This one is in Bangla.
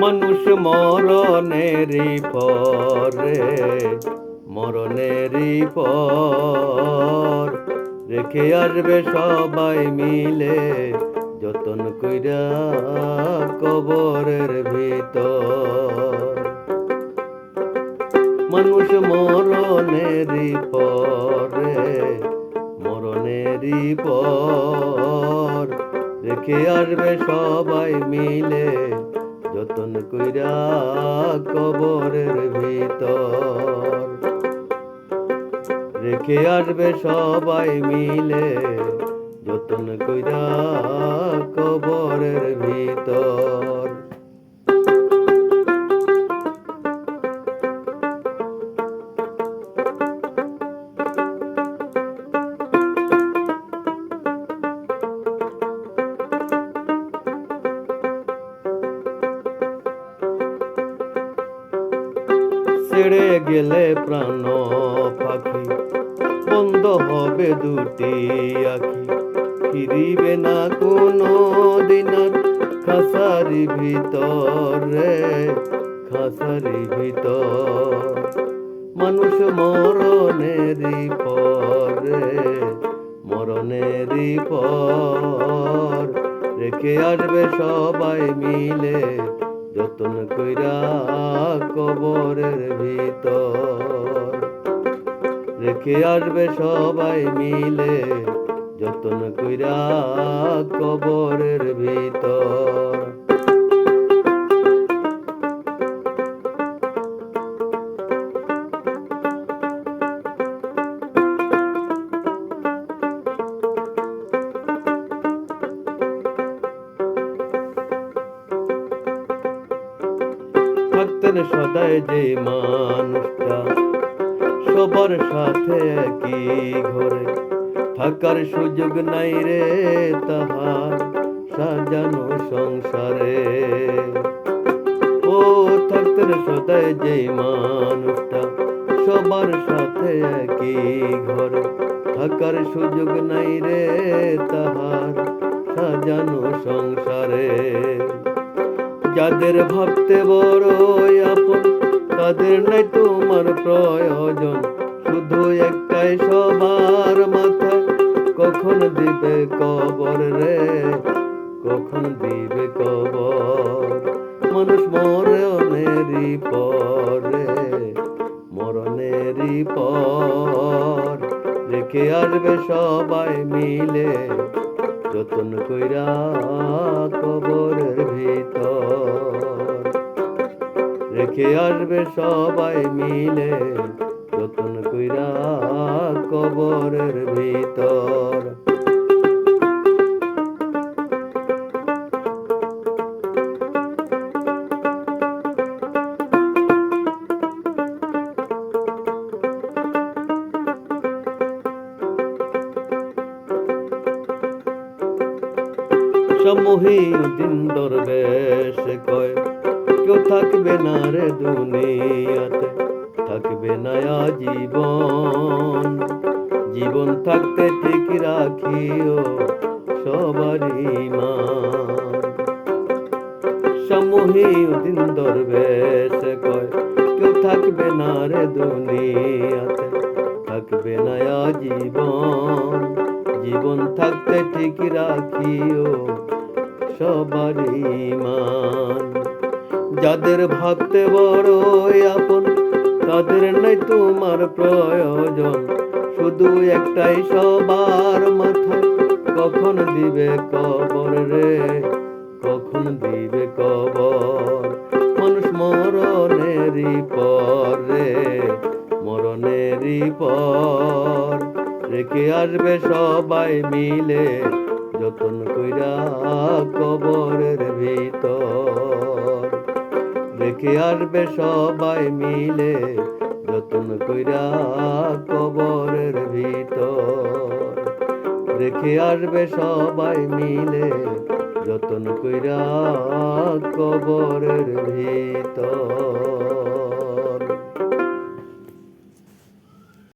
মানুষ মরণেরই পরে মরণেরই পর। রেখে আসবে সবাই মিলে যতন কইরা কবরের ভিতর। মানুষ মরণেরই পরে, মরণেরই পর। রেখে আসবে সবাই মিলে যতন কইরা কবরের ভিতর। রেখে আসবে সবাই মিলে যতন কইরা কবরের ভিতর। ছেড়ে গেলে প্রাণ পাখি। বন্ধ হবে দুটি আখি। ফিরিবে না কোনো দিন খাসারি ভিতরে খাসারি ভিতর। মানুষ মরণেরই পরে, মরণেরই পর। রেখে আসবে সবাই মিলে যতন কইরা কবরের ভিতর। রেখে আসবে সবাই মিলে যতন কইরা কবরের ভিতর। থাকতেন সদায় যে মানুষটা সবার সাথে একই ঘরে, থাকার সুযোগ নাই রে তাহার সাজানো সংসারে। ও থাকতেন সদায় যে মানুষটা সবার সাথে একই ঘরে, থাকার সুযোগ নাই রে তাহার সাজানো সংসারে। যাদের ভাবতে বড় আপন, তাদের নাই তোমার প্রয়োজন। শুধু একটাই সবার মাথায় কখন দিবে কবর রে? কখন দিবে কবর? মানুষ মরণেরই পরে, মরণেরই পর। রেখে আসবে সবাই মিলে, যতন কইরা কবরের ভিতর। রেখে আসবে সবাই মিলে। যতন কইরা কবরের ভিতর। সমূহী দিন দরবেশ কয় কেউ থাকবে না রে দুনিয়াতে। থাকবে না জীবন জীবন থাকতে ঠিক রাখিও সবারই মান। সমূহী দিন দরবেশ কয়, কেউ থাকবে না রে দুনিয়াতে। থাকবে না জীবন জীবন থাকতে ঠিক রাখিও সবারই মান। যাদের ভাবতে বড় আপন, তাদের নাই তোমার প্রয়োজন। শুধু একটাই সবার মাথায় কখন দিবে কবর রে? কখন দিবে কবর? মানুষ মরণেরই পরে মরণেরই পর। রেখে আসবে সবাই মিলে, যতন কইরা কবরের ভিতর। রেখে আসবে সবাই মিলে? যতন কইরা কবরের ভিতর। দেখে আসবে সবাই মিলে? যতন কইরা কবরের ভিতর।